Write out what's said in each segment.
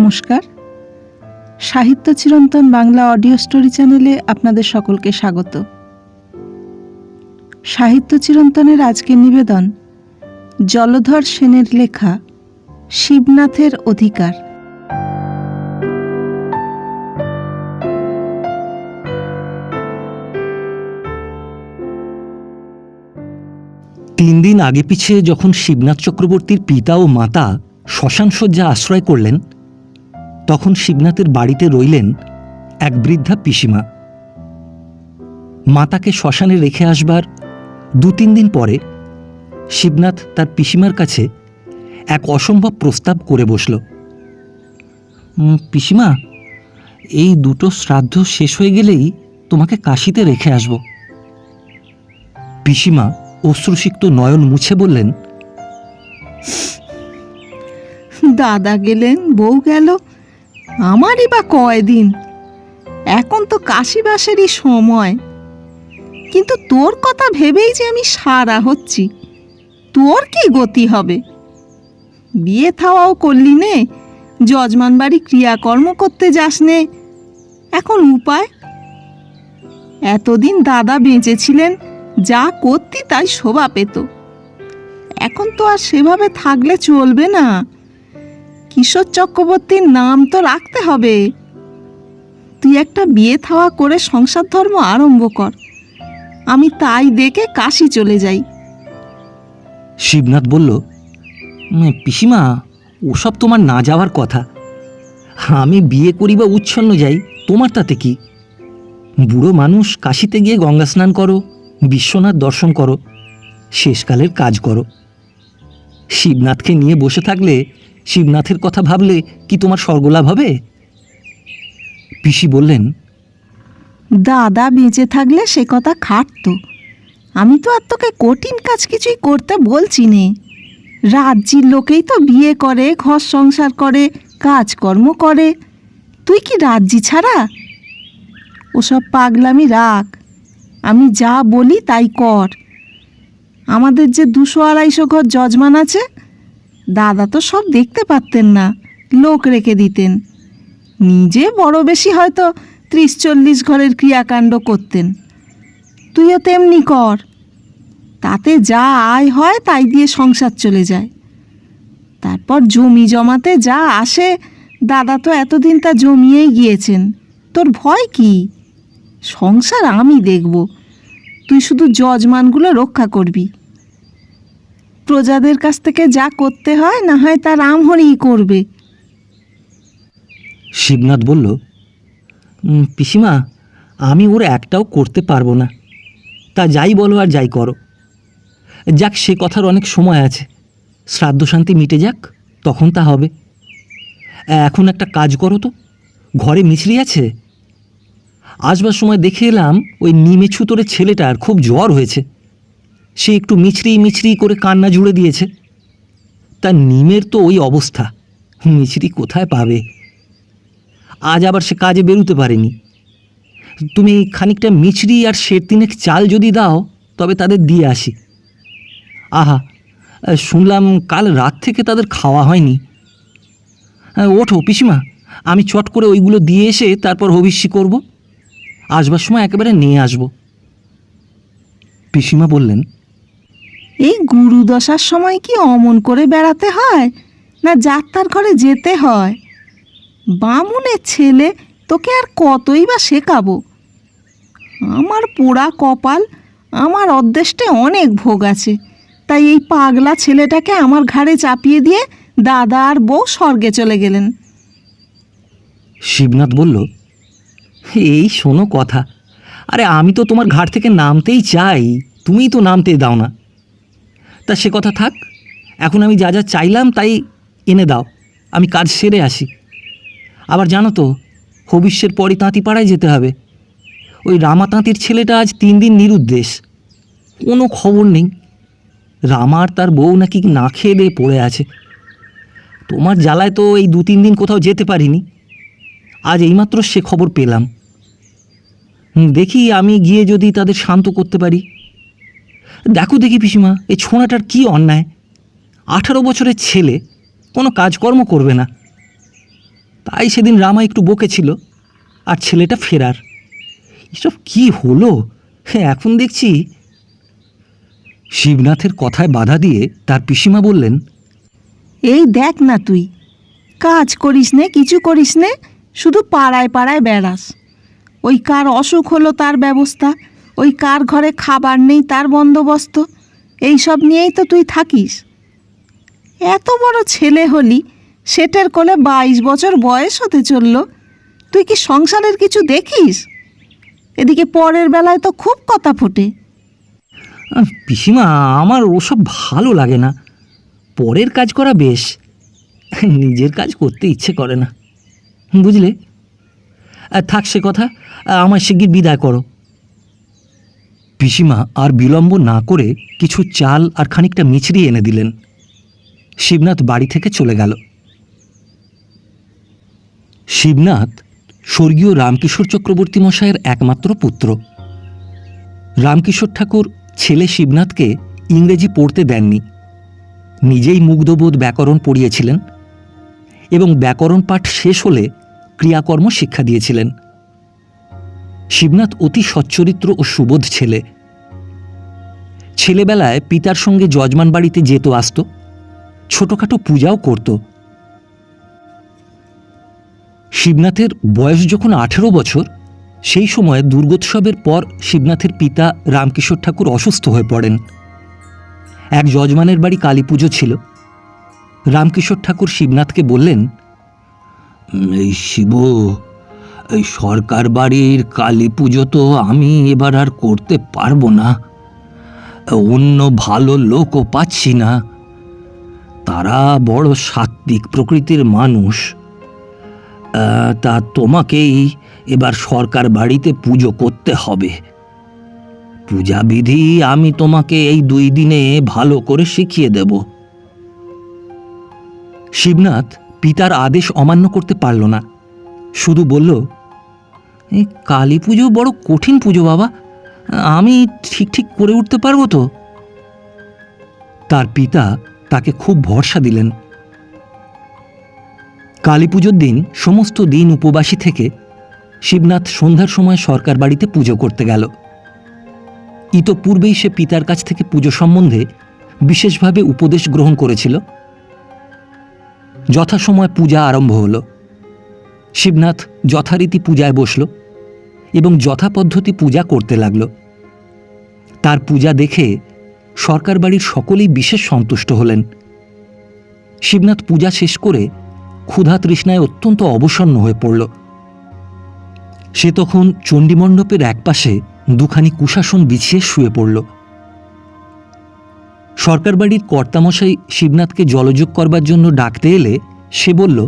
নমস্কার। সাহিত্য চিরন্তন বাংলা অডিও স্টোরি চ্যানেলে আপনাদের সকলকে স্বাগত। সাহিত্য চিরন্তনের আজকের নিবেদন জলধর সেনের লেখা শিবনাথের অধিকার। তিন দিন আগে পিছে যখন শিবনাথ চক্রবর্তীর পিতা ও মাতা শ্মশান শয্যা আশ্রয় করলেন তখন শিবনাথের বাড়িতে রইলেন এক বৃদ্ধা পিসিমা। মাতাকে শ্মশানে রেখে আসবার দু তিন দিন পরে শিবনাথ তার পিসিমার কাছে এক অসম্ভব প্রস্তাব করে বসল। "উম, পিসিমা এই দুটো শ্রাদ্ধ শেষ হয়ে গেলেই তোমাকে কাশিতে রেখে আসব। পিসিমা অশ্রুসিক্ত নয়ন মুছে বললেন দাদা গেলেন বউ গেল আমারই বা কয়দিন? এখন তো কাশিবাসেরই সময়। কিন্তু তোর কথা ভেবেই যে আমি সারা হচ্ছি, তোর কি গতি হবে? বিয়ে থাওয়াও করলি নে, যজমান বাড়ি ক্রিয়াকর্ম করতে যাস নে। এখন উপায়? এতদিন দাদা বেঁচেছিলেন, যা করতি তাই শোভা পেত। এখন তো আর সেভাবে থাকলে চলবে না। কিশোর চক্রবর্তীর নাম তো রাখতে হবে। তুই একটা বিয়ে থাওয়া করে সংসার ধর্ম আরম্ভ কর। আমি তাই দেখে কাশি চলে যাই। শিবনাথ বলল "উম, পিসিমা ওসব তোমার না যাওয়ার কথা। আমি বিয়ে করি বা উচ্ছন্ন যাই তোমার তাতে কি? বুড়ো মানুষ কাশিতে গিয়ে গঙ্গা স্নান করো বিশ্বনাথ দর্শন করো শেষকালের কাজ করো। শিবনাথকে নিয়ে বসে থাকলে শিবনাথের কথা ভাবলে কি তোমার স্বর্গলাভ হবে? পিসি বললেন, দাদা বেঁচে থাকলে সে কথা খাটতো। আমি তো আর তোকে কঠিন কাজ কিছুই করতে বলছি নে। রাজ্যের লোকেই তো বিয়ে করে, ঘর সংসার করে, কাজকর্ম করে। তুই কি রাজ্যি ছাড়া? ওসব পাগলামি রাখ। আমি যা বলি তাই কর। আমাদের যে দুশো আড়াইশো ঘর যজমান আছে দাদা তো সব দেখতে পারতেন না, লোক রেখে দিতেন। নিজে বড় বেশি হয়তো ত্রিশ চল্লিশ ঘরের ক্রিয়াকাণ্ড করতেন। তুইও তেমনি কর। তাতে যা আয় হয় তাই দিয়ে সংসার চলে যায়। তারপর জমি জমাতে যা আসে, দাদা তো এতদিন তা জমিয়েই গিয়েছেন। তোর ভয় কি? সংসার আমি দেখব। তুই শুধু যজমানগুলো রক্ষা করবি। প্রজাদের কাছ থেকে যা করতে হয়, না হয় তা রামহরিই করবে। শিবনাথ বলল পিসিমা, আমি ওর একটাও করতে পারব না। তা যাই বলো আর যাই করো। যাক, সে কথার অনেক সময় আছে। শ্রাদ্ধ শান্তি মিটে যাক, তখন তা হবে। এখন একটা কাজ করো তো। ঘরে মিছরি আছে? আসবার সময় দেখে এলাম ওই নিমে ছুতোরে ছেলেটার খুব জ্বর হয়েছে। সে একটু মিছরি মিছরি করে কান্না জুড়ে দিয়েছে। তা নিমের তো ওই অবস্থা। মিছরি কোথায় পাবে? আজ আবার সে কাজে বেরোতে পারেনি। তুমি খানিকটা মিছরি আর শের তিনেক চাল যদি দাও তবে তাদের দিয়ে আসি। আহা শুনলাম কাল রাত থেকে তাদের খাওয়া হয়নি। হ্যাঁ, ওঠো পিসিমা আমি চট করে ওইগুলো দিয়ে এসে তারপর হবিষ্যি করব। আসবার সময় একেবারে নিয়ে আসব। পিসিমা বললেন এই গুরুদশার সময় কি অমন করে বেড়াতে হয়? না যাত্রার ঘরে যেতে হয়? বামুনের ছেলে, তোকে আর কতই বা শেখাবো? আমার পোড়া কপাল, আমার অদ্দেষ্টে অনেক ভোগ আছে। তাই এই পাগলা ছেলেটাকে আমার ঘাড়ে চাপিয়ে দিয়ে দাদা আর বউ স্বর্গে চলে গেলেন। শিবনাথ বলল, এই শোনো কথা। আরে আমি তো তোমার ঘাট থেকে নামতেই চাই। তুমিই তো নামতে দাও না। তা সে কথা থাক। এখন আমি যা যা চাইলাম তাই এনে দাও। আমি কাজ সেরে আসি। আবার জানো তো হবিষ্যের পরই তাঁতিপাড়ায় যেতে হবে। ওই রামা তাঁতির ছেলেটা আজ তিন দিন নিরুদ্দেশ। কোনো খবর নেই। রামার তার বউ নাকি না খেয়ে দিয়ে পড়ে আছে। তোমার জ্বালায় তো এই দু তিন দিন কোথাও যেতে পারিনি। আজ এইমাত্র সে খবর পেলাম। দেখি আমি গিয়ে যদি তাদের শান্ত করতে পারি। দেখো দেখি পিসিমা, এই ছোঁড়াটার কি অন্যায়? আঠারো বছরের ছেলে, কোনো কাজকর্ম করবে না। তাই সেদিন রামা একটু বকেছিল আর ছেলেটা ফেরার। এসব কি হলো? হ্যাঁ এখন দেখছি। শিবনাথের কথায় বাধা দিয়ে তার পিসিমা বললেন, এই দেখ না তুই, কাজ করিস নে, কিছু করিস নে, শুধু পাড়ায় পাড়ায় বেড়াস। ওই কার অসুখ হলো তার ব্যবস্থা ওই কার ঘরে খাবার নেই তার বন্দোবস্ত? এই সব নিয়েই তো তুই থাকিস। এত বড় ছেলে হলি, সেটের কোলে বাইশ বছর বয়স হতে চলল। তুই কি সংসারের কিছু দেখিস? এদিকে পরের বেলায় তো খুব কথা ফোটে। পিসিমা, আমার ওসব ভালো লাগে না। পরের কাজ করা বেশ, নিজের কাজ করতে ইচ্ছে করে না। বুঝলে? থাক সে কথা আমার শিগগির বিদায় করো। পিসিমা আর বিলম্ব না করে কিছু চাল আর খানিকটা মিছরি এনে দিলেন। শিবনাথ বাড়ি থেকে চলে গেল। শিবনাথ স্বর্গীয় রামকিশোর চক্রবর্তী মশায়ের একমাত্র পুত্র। রামকিশোর ঠাকুর ছেলে শিবনাথকে ইংরেজি পড়তে দেননি। নিজেই মুগ্ধবোধ ব্যাকরণ পড়িয়েছিলেন এবং ব্যাকরণ পাঠ শেষ হলে ক্রিয়াকর্ম শিক্ষা দিয়েছিলেন। শিবনাথ অতি সচ্চরিত্র ও সুবোধ ছেলে। ছেলেবেলায় পিতার সঙ্গে যজমান বাড়িতে যেত, আসত, ছোটখাটো পূজাও করত। শিবনাথের বয়স যখন আঠেরো বছর, সেই সময় দুর্গোৎসবের পর শিবনাথের পিতা রামকিশোর ঠাকুর অসুস্থ হয়ে পড়েন। এক যজমানের বাড়ি কালী পুজো ছিল। রামকিশোর ঠাকুর শিবনাথকে বললেন এই শিব এই সরকার বাড়ির কালী পুজো তো আমি এবার আর করতে পারব না। অন্য ভালো লোকও পাচ্ছি না। তারা বড় সাত্বিক প্রকৃতির মানুষ। তা তোমাকেই এবার সরকার বাড়িতে পুজো করতে হবে। পূজাবিধি আমি তোমাকে এই দুই দিনে ভালো করে শিখিয়ে দেব। শিবনাথ পিতার আদেশ অমান্য করতে পারল না। শুধু বলল এই কালী পুজো বড় কঠিন পুজো, বাবা। আমি ঠিক ঠিক করে উঠতে পারব তো? তার পিতা তাকে খুব ভরসা দিলেন। কালী পুজোর দিন সমস্ত দিন উপবাসী থেকে শিবনাথ সন্ধ্যার সময় সরকার বাড়িতে পুজো করতে গেল। ইতপূর্বেই সে পিতার কাছ থেকে পুজো সম্বন্ধে বিশেষভাবে উপদেশ গ্রহণ করেছিল। যথাসময় পূজা আরম্ভ হল। শিবনাথ যথারীতি পূজায় বসল। এবং যথাপদ্ধতি পূজা করতে লাগল। তার পূজা দেখে সরকার বাড়ির সকলেই বিশেষ সন্তুষ্ট হলেন। শিবনাথ পূজা শেষ করে ক্ষুধা তৃষ্ণায় অত্যন্ত অবসন্ন হয়ে পড়ল। সে তখন চণ্ডীমণ্ডপের একপাশে দুখানি কুশাসন বিছিয়ে শুয়ে পড়ল। সরকার বাড়ির কর্তামশাই শিবনাথকে জলযোগ করবার জন্য ডাকতে এলে সে বলল,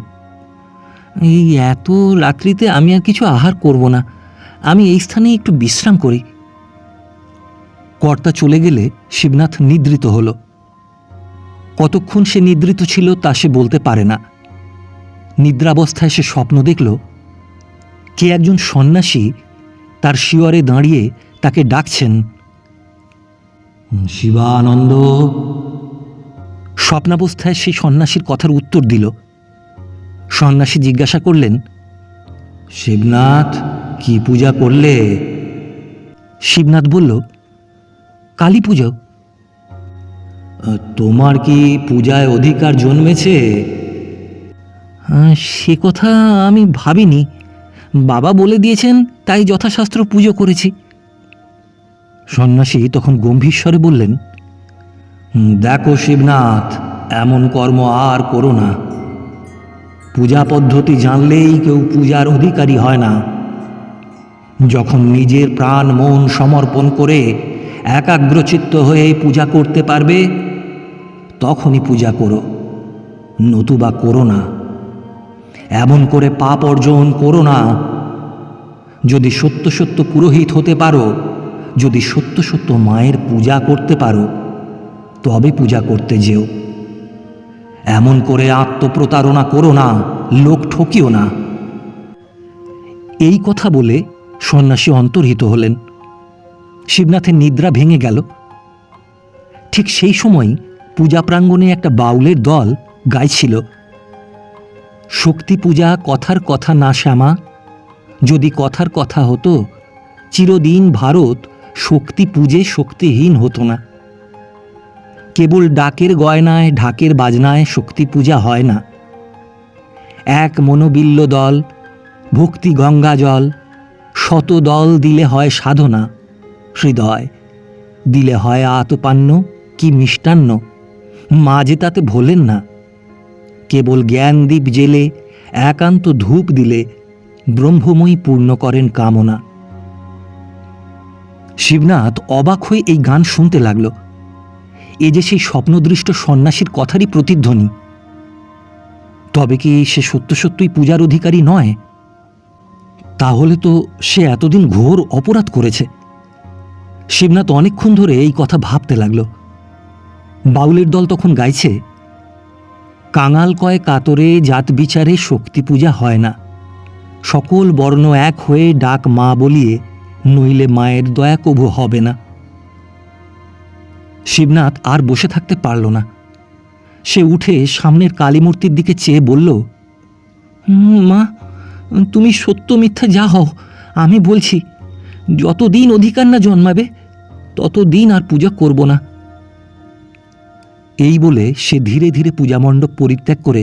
এই এত রাত্রিতে আমি আর কিছু আহার করব না। আমি এই স্থানে একটু বিশ্রাম করি। কর্তা চলে গেলে শিবনাথ নিদ্রিত হল। কতক্ষণ সে নিদ্রিত ছিল তা সে বলতে পারে না। নিদ্রাবস্থায় সে স্বপ্ন দেখল, কে একজন সন্ন্যাসী তার শিয়রে দাঁড়িয়ে তাকে ডাকছেন। শিবানন্দ। স্বপ্নাবস্থায় সেই সন্ন্যাসীর কথার উত্তর দিল। সন্ন্যাসী জিজ্ঞাসা করলেন, শিবনাথ কি পূজা করলে? শিবনাথ বলল, কালী পুজো। তোমার কি পূজায় অধিকার জন্মেছে? সে কথা আমি ভাবিনি। বাবা বলে দিয়েছেন, তাই যথাশাস্ত্র পুজো করেছি। সন্ন্যাসী তখন গম্ভীর স্বরে বললেন দেখো শিবনাথ, এমন কর্ম আর করো না। পূজা পদ্ধতি জানলেই কেউ পূজার অধিকারী হয় না। যখন নিজের প্রাণ মন সমর্পণ করে একাগ্রচিত্ত হয়ে পূজা করতে পারবে, তখনই পূজা করো, নতুবা করো না। এমন করে পাপ অর্জন করো না। যদি সত্য সত্য পুরোহিত হতে পারো, যদি সত্য সত্য মায়ের পূজা করতে পারো, তবে পূজা করতে যেও। এমন করে আত্মপ্রতারণা করো না, লোক ঠকিও না। এই কথা বলে সন্ন্যাসী অন্তর্হিত হলেন। শিবনাথের নিদ্রা ভেঙে গেল। ঠিক সেই সময় পূজা প্রাঙ্গণে একটা বাউলের দল গাইছিল। শক্তি পূজা কথার কথা না শ্যামা, যদি কথার কথা হতো, চিরদিন ভারত শক্তি পূজে শক্তিহীন হতো না। কেবল ডাকের গয়নায়, ঢাকের বাজনায় শক্তি পূজা হয় না। এক মনোবিল্ল দল, ভক্তি গঙ্গা জল শত দল দিলে হয় সাধনা। হৃদয়, দিলে হয় আতপান্য কি মিষ্টান্ন। মা যে তাতে ভোলেন না। কেবল জ্ঞানদীপ জেলে, একান্ত ধূপ দিলে ব্রহ্মময়ী পূর্ণ করেন কামনা। শিবনাথ অবাক হয়ে এই গান শুনতে লাগল। এ যে সেই স্বপ্নদৃষ্ট সন্ন্যাসীর কথারই প্রতিধ্বনি। তবে কি সে সত্য সত্যই পূজার অধিকারী নয়? তাহলে তো সে এতদিন ঘোর অপরাধ করেছে। শিবনাথ অনেকক্ষণ ধরে এই কথা ভাবতে লাগল। বাউলের দল তখন গাইছে কাঙাল কয় কাতরে জাত বিচারে শক্তি পূজা হয় না। সকল বর্ণ এক হয়ে ডাক মা বলিয়ে নইলে মায়ের দয়া কভু হবে না শিবনাথ আর বসে থাকতে পারল না। সে উঠে সামনের কালীমূর্তির দিকে চেয়ে বলল "হুম, মা তুমি সত্য মিথ্যা যা হও, আমি বলছি, যতদিন অধিকার না জন্মাবে, ততদিন আর পূজা করব না। এই বলে সে ধীরে ধীরে পূজামণ্ডপ পরিত্যাগ করে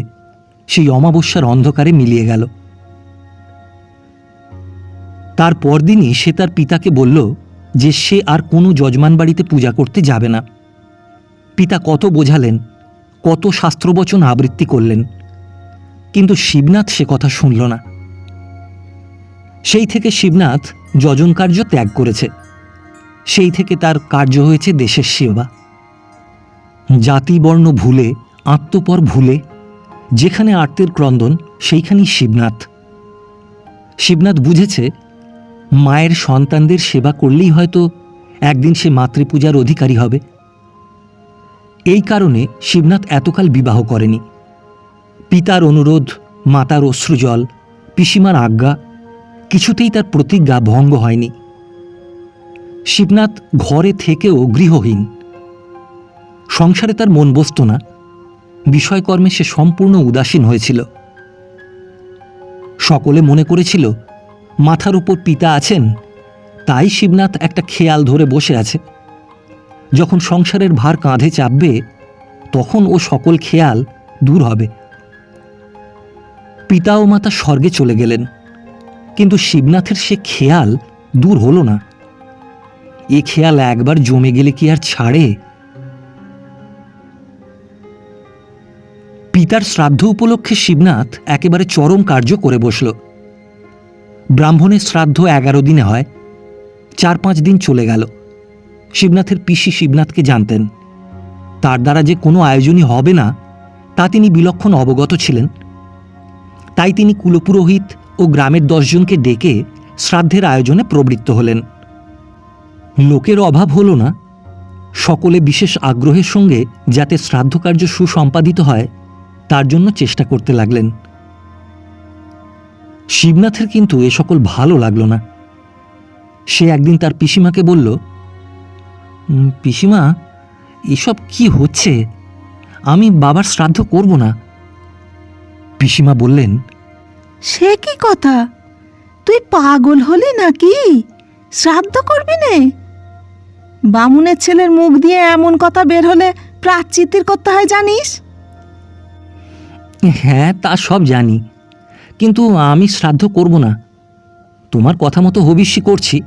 সেই অমাবস্যার অন্ধকারে মিলিয়ে গেল। তার পরদিনই সে তার পিতাকে বলল যে সে আর কোনো যজমান বাড়িতে পূজা করতে যাবে না। পিতা কত বোঝালেন, কত শাস্ত্রবচন আবৃত্তি করলেন, কিন্তু শিবনাথ সে কথা শুনল না। সেই থেকে শিবনাথ যজন কার্য ত্যাগ করেছে। সেই থেকে তার কার্য হয়েছে দেশের সেবা। জাতি বর্ণ ভুলে, আত্মপর ভুলে, যেখানে আর্তের ক্রন্দন, সেইখানেই শিবনাথ। শিবনাথ বুঝেছে, মায়ের সন্তানদের সেবা করলেই হয়তো একদিন সে মাতৃপূজার অধিকারী হবে। এই কারণে শিবনাথ এতকাল বিবাহ করেনি। পিতার অনুরোধ, মাতার অশ্রুজল, পিসিমার আজ্ঞা কিছুতেই তার প্রতিজ্ঞা ভঙ্গ হয়নি। শিবনাথ ঘরে থেকেও গৃহহীন। সংসারে তার মন বসত না। বিষয়কর্মে সে সম্পূর্ণ উদাসীন হয়েছিল। সকলে মনে করেছিল, মাথার উপর পিতা আছেন, তাই শিবনাথ একটা খেয়াল ধরে বসে আছে। যখন সংসারের ভার কাঁধে চাপবে, তখন ও সকল খেয়াল দূর হবে। পিতা ও মাতা স্বর্গে চলে গেলেন। কিন্তু শিবনাথের সে খেয়াল দূর হলো না। এ খেয়াল একবার জমে গেলে কি আর ছাড়ে? পিতার শ্রাদ্ধ উপলক্ষে শিবনাথ একেবারে চরম কার্য করে বসল। ব্রাহ্মণের শ্রাদ্ধ এগারো দিনে হয়, চার পাঁচ দিন চলে গেল। শিবনাথের পিসি শিবনাথকে জানতেন। তার দ্বারা যে কোনো আয়োজনই হবে না, তা তিনি বিলক্ষণ অবগত ছিলেন। তাই তিনি কুলপুরোহিত ও গ্রামের দশজনকে ডেকে শ্রাদ্ধের আয়োজনে প্রবৃত্ত হলেন। লোকের অভাব হলো না। সকলে বিশেষ আগ্রহের সঙ্গে যাতে শ্রাদ্ধকার্য সুসম্পাদিত হয়, তার জন্য চেষ্টা করতে লাগলেন। শিবনাথের কিন্তু এ সকল ভালো লাগল না। সে একদিন তার পিসিমাকে বলল পিসিমা, এসব কি হচ্ছে? আমি বাবার শ্রাদ্ধ করব না। পিসিমা বললেন সে কি কথা? তুই পাগল হলি নাকি? শ্রাদ্ধ করবি নে। বামুনের ছেলের মুখ দিয়ে এমন কথা বের হলে প্রাচিতির করতে হয় জানিস? হ্যাঁ তা সব জানি। কিন্তু আমি শ্রাদ্ধ করব না। তোমার কথা মতো হবিষ্যি করছি।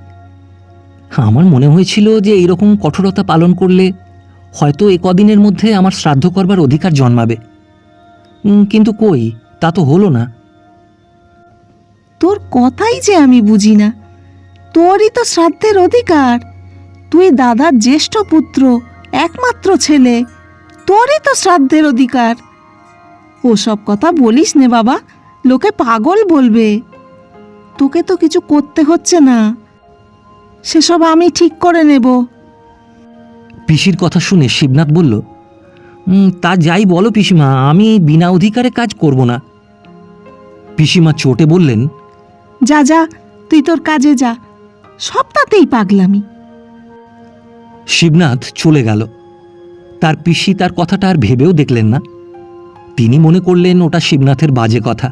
আমার মনে হয়েছিল যে এইরকম কঠোরতা পালন করলে হয়তো এ কদিনের মধ্যে আমার শ্রাদ্ধ করবার অধিকার জন্মাবে। কিন্তু কই? তা তো হলো না। তোর কথাই যে আমি বুঝি না। তোরই তো শ্রাদ্ধের অধিকার। তুই দাদার জ্যেষ্ঠ পুত্র একমাত্র ছেলে তোরই তো শ্রাদ্ধের অধিকার। ওসব কথা বলিস নে বাবা লোকে পাগল বলবে। তোকে তো কিছু করতে হচ্ছে না। সেসব আমি ঠিক করে নেব। পিসির কথা শুনে শিবনাথ বলল "উম, তা যাই বলো পিসিমা আমি বিনা অধিকারে কাজ করব না। পিসিমা চোটে বললেন যা যা, তুই তোর কাজে যা। সবটাতেই পাগলামি। শিবনাথ চলে গেল। তার পিসি তার কথাটা আর ভেবেও দেখলেন না। তিনি মনে করলেন ওটা শিবনাথের বাজে কথা।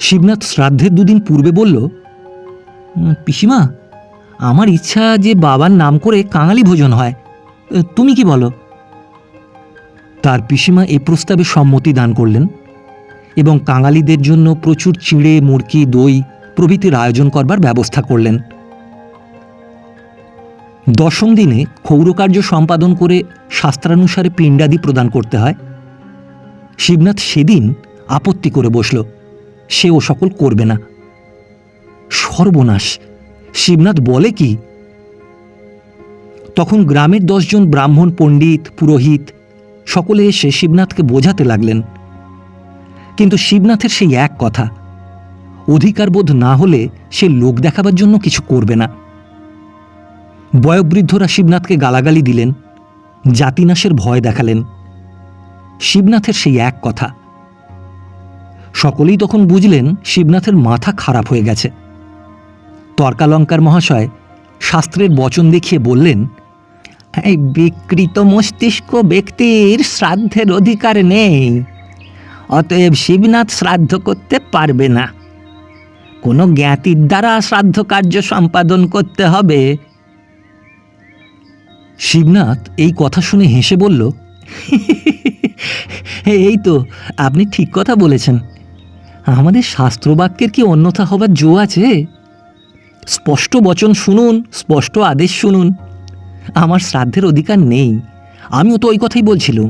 শিবনাথ শ্রাদ্ধের দুদিন পূর্বে বলল পিসিমা, আমার ইচ্ছা যে বাবার নাম করে কাঙালি ভোজন হয়। তুমি কি বলো? তার পিসিমা এ প্রস্তাবে সম্মতি দান করলেন। এবং কাঙালিদের জন্য প্রচুর চিঁড়ে মুরকি দই প্রভৃতির আয়োজন করবার ব্যবস্থা করলেন। দশম দিনে ক্ষৌরকার্য সম্পাদন করে শাস্ত্রানুসারে পিণ্ডাদি প্রদান করতে হয়। শিবনাথ সেদিন আপত্তি করে বসল সে ও সকল করবে না। সর্বনাশ, শিবনাথ বলে কি? তখন গ্রামের দশজন ব্রাহ্মণ পণ্ডিত, পুরোহিত সকলে এসে শিবনাথকে বোঝাতে লাগলেন। কিন্তু শিবনাথের সেই এক কথা, অধিকারবোধ না হলে সে লোক দেখাবার জন্য কিছু করবে না। বয়োবৃদ্ধরা শিবনাথকে গালাগালি দিলেন, জাতিনাশের ভয় দেখালেন। শিবনাথের সেই এক কথা, সকলেই তখন বুঝলেন শিবনাথের মাথা খারাপ হয়ে গেছে। তর্কালঙ্কার মহাশয় শাস্ত্রের বচন দেখিয়ে বললেন, এই বিকৃত মস্তিষ্ক ব্যক্তির শ্রাদ্ধের অধিকার নেই। অতএব শিবনাথ শ্রাদ্ধ করতে পারবে না। কোনো জ্ঞাতির দ্বারা শ্রাদ্ধ কার্য সম্পাদন করতে হবে। শিবনাথ এই কথা শুনে হেসে বলল এই তো, আপনি ঠিক কথা বলেছেন। আমাদের শাস্ত্রবাক্যের কি অন্যথা হবার জো আছে? স্পষ্ট বচন শুনুন, স্পষ্ট আদেশ শুনুন। আমার শ্রাদ্ধের অধিকার নেই, আমিও তো ওই কথাই বলছিলুম।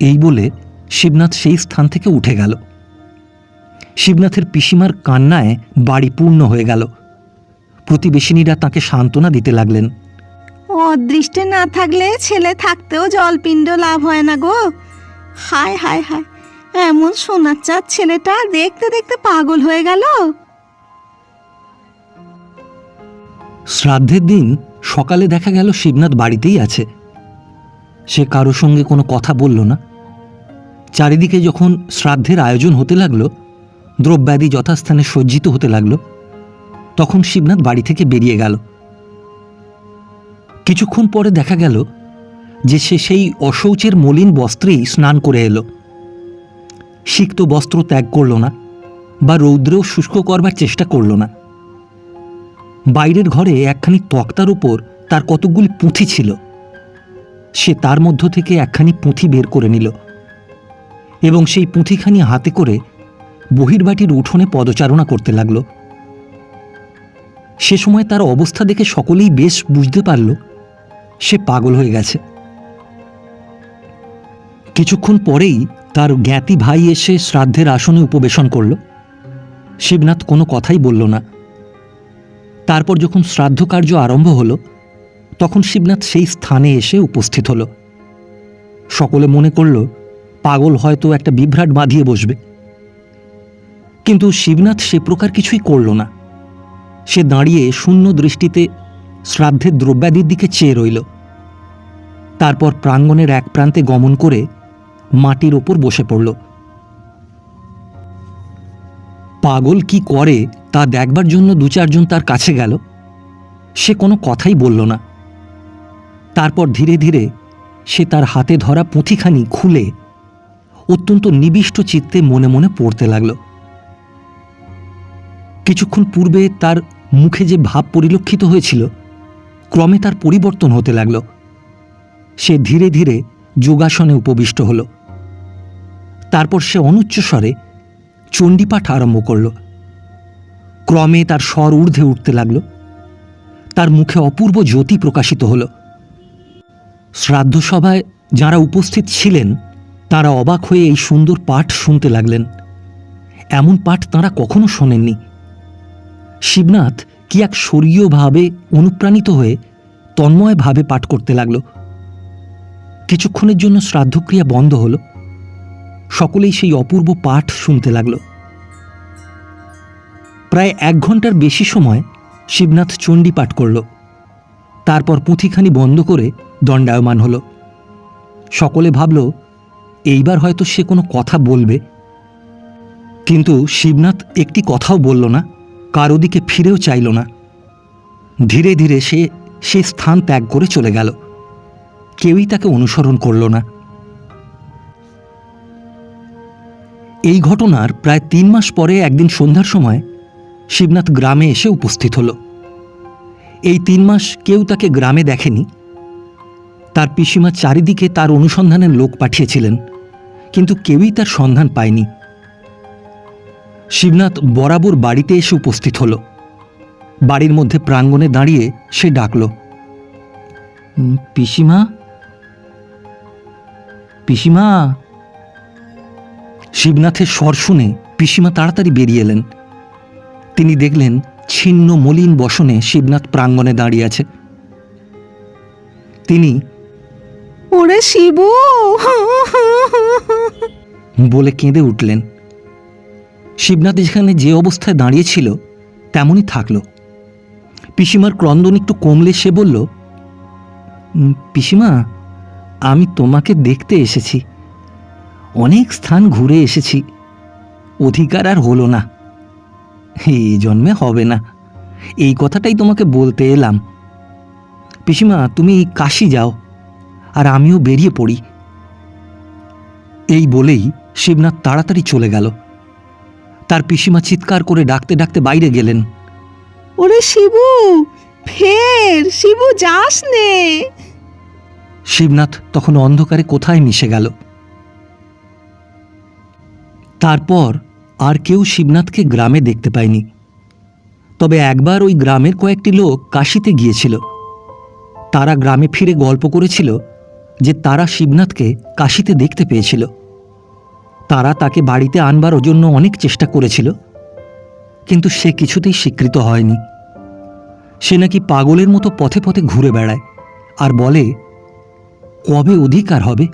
এই বলে শিবনাথ সেই স্থান থেকে উঠে গেল। শিবনাথের পিসিমার কান্নায় বাড়ি পূর্ণ হয়ে গেল। প্রতিবেশিনীরা তাকে সান্ত্বনা দিতে লাগলেন। অদৃষ্টে না থাকলে ছেলে থাকতেও জলপিণ্ড লাভ হয় না গো। হায় হায় হায় এমন সোনার চাঁদ ছেলেটা দেখতে দেখতে পাগল হয়ে গেল। শ্রাদ্ধের দিন সকালে দেখা গেল শিবনাথ বাড়িতেই আছে। সে কারও সঙ্গে কোনো কথা বলল না। চারিদিকে যখন শ্রাদ্ধের আয়োজন হতে লাগল, দ্রব্যাদি যথাস্থানে সজ্জিত হতে লাগল, তখন শিবনাথ বাড়ি থেকে বেরিয়ে গেল। কিছুক্ষণ পরে দেখা গেল যে সে সেই অশৌচের মলিন বস্ত্রেই স্নান করে এলো। সিক্ত বস্ত্র ত্যাগ করল না বা রৌদ্রেও শুষ্ক করবার চেষ্টা করল না। বাইরের ঘরে একখানি তক্তার উপর তার কতকগুলি পুঁথি ছিল। সে তার মধ্য থেকে একখানি পুঁথি বের করে নিল। এবং সেই পুঁথিখানি হাতে করে বহির্বাটির উঠোনে পদচারণা করতে লাগল। সে সময় তার অবস্থা দেখে সকলেই বেশ বুঝতে পারল, সে পাগল হয়ে গেছে। কিছুক্ষণ পরেই তার জ্ঞাতি ভাই এসে শ্রাদ্ধের আসনে উপবেশন করল। শিবনাথ কোনো কথাই বলল না। তারপর যখন শ্রাদ্ধ কার্য আরম্ভ হলো, তখন শিবনাথ সেই স্থানে এসে উপস্থিত হলো। সকলে মনে করল পাগল হয়তো একটা বিভ্রাট বাঁধিয়ে বসবে। কিন্তু শিবনাথ সে প্রকার কিছুই করল না। সে দাঁড়িয়ে শূন্য দৃষ্টিতে শ্রাদ্ধের দ্রব্যাদির দিকে চেয়ে রইল। তারপর প্রাঙ্গণের এক প্রান্তে গমন করে মাটির ওপর বসে পড়ল। পাগল কি করে তা দেখবার জন্য দু চারজন তার কাছে গেল। সে কোনো কথাই বলল না। তারপর ধীরে ধীরে সে তার হাতে ধরা পুঁথিখানি খুলে অত্যন্ত নিবিষ্ট চিত্তে মনে মনে পড়তে লাগল। কিছুক্ষণ পূর্বে তার মুখে যে ভাব পরিলক্ষিত হয়েছিল, ক্রমে তার পরিবর্তন হতে লাগল। সে ধীরে ধীরে যোগাসনে উপবিষ্ট হল। তারপর সে অনুচ্চ স্বরে চণ্ডীপাঠ আরম্ভ করল। ক্রমে তার স্বর ঊর্ধ্বে উঠতে লাগল। তার মুখে অপূর্ব জ্যোতি প্রকাশিত হল। শ্রাদ্ধসভায় যারা উপস্থিত ছিলেন তারা অবাক হয়ে এই সুন্দর পাঠ শুনতে লাগলেন। এমন পাঠ তাঁরা কখনো শোনেননি। শিবনাথ কি এক স্বর্গীয়ভাবে অনুপ্রাণিত হয়ে তন্ময়ভাবে পাঠ করতে লাগল। কিছুক্ষণের জন্য শ্রাদ্ধক্রিয়া বন্ধ হল। সকলেই সেই অপূর্ব পাঠ শুনতে লাগল। প্রায় এক ঘণ্টার বেশি সময় শিবনাথ চণ্ডী পাঠ করল। তারপর পুঁথিখানি বন্ধ করে দণ্ডায়মান হল। সকলে ভাবল এইবার হয়তো সে কোনো কথা বলবে। কিন্তু শিবনাথ একটি কথাও বলল না, কারও দিকে ফিরেও চাইল না। ধীরে ধীরে সে সে স্থান ত্যাগ করে চলে গেল। কেউই তাকে অনুসরণ করল না। এই ঘটনার প্রায় তিন মাস পরে একদিন সন্ধ্যার সময় শিবনাথ গ্রামে এসে উপস্থিত হল। এই তিন মাস কেউ তাকে গ্রামে দেখেনি। তার পিসিমা চারিদিকে তার অনুসন্ধানের লোক পাঠিয়েছিলেন। কিন্তু কেউই তার সন্ধান পায়নি। শিবনাথ বরাবর বাড়িতে এসে উপস্থিত হল। বাড়ির মধ্যে প্রাঙ্গণে দাঁড়িয়ে সে ডাকল পিসিমা? পিসিমা? শিবনাথের স্বর শুনে পিসিমা তাড়াতাড়ি বেরিয়ে এলেন। তিনি দেখলেন ছিন্ন মলিন বসনে শিবনাথ প্রাঙ্গণে দাঁড়িয়ে আছে। তিনি ওরে শিবু। বলে কেঁদে উঠলেন। শিবনাথ যেখানে যে অবস্থায় দাঁড়িয়েছিল তেমনই থাকল। পিসিমার ক্রন্দন একটু কমলে সে বলল পিসিমা, আমি তোমাকে দেখতে এসেছি। অনেক স্থান ঘুরে এসেছি। অধিকার আর হলো না। এই জন্মে হবে না। এই কথাটাই তোমাকে বলতে এলাম। পিসিমা, তুমি কাশি যাও। আর আমিও বেরিয়ে পড়ি। এই বলেই শিবনাথ তাড়াতাড়ি চলে গেল। তার পিসিমা চিৎকার করে ডাকতে ডাকতে বাইরে গেলেন। ওরে শিবু ফের শিবু যাস নে। শিবনাথ তখন অন্ধকারে কোথায় মিশে গেল। তারপর আর কেউ শিবনাথকে গ্রামে দেখতে পায়নি। তবে একবার ওই গ্রামের কয়েকটি লোক কাশিতে গিয়েছিল। তারা গ্রামে ফিরে গল্প করেছিল যে তারা শিবনাথকে কাশিতে দেখতে পেয়েছিল। তারা তাকে বাড়িতে আনবার জন্য অনেক চেষ্টা করেছিল, কিন্তু সে কিছুতেই স্বীকৃত হয়নি। সে নাকি পাগলের মতো পথে পথে ঘুরে বেড়ায় আর বলে, কবে অধিকার হবে?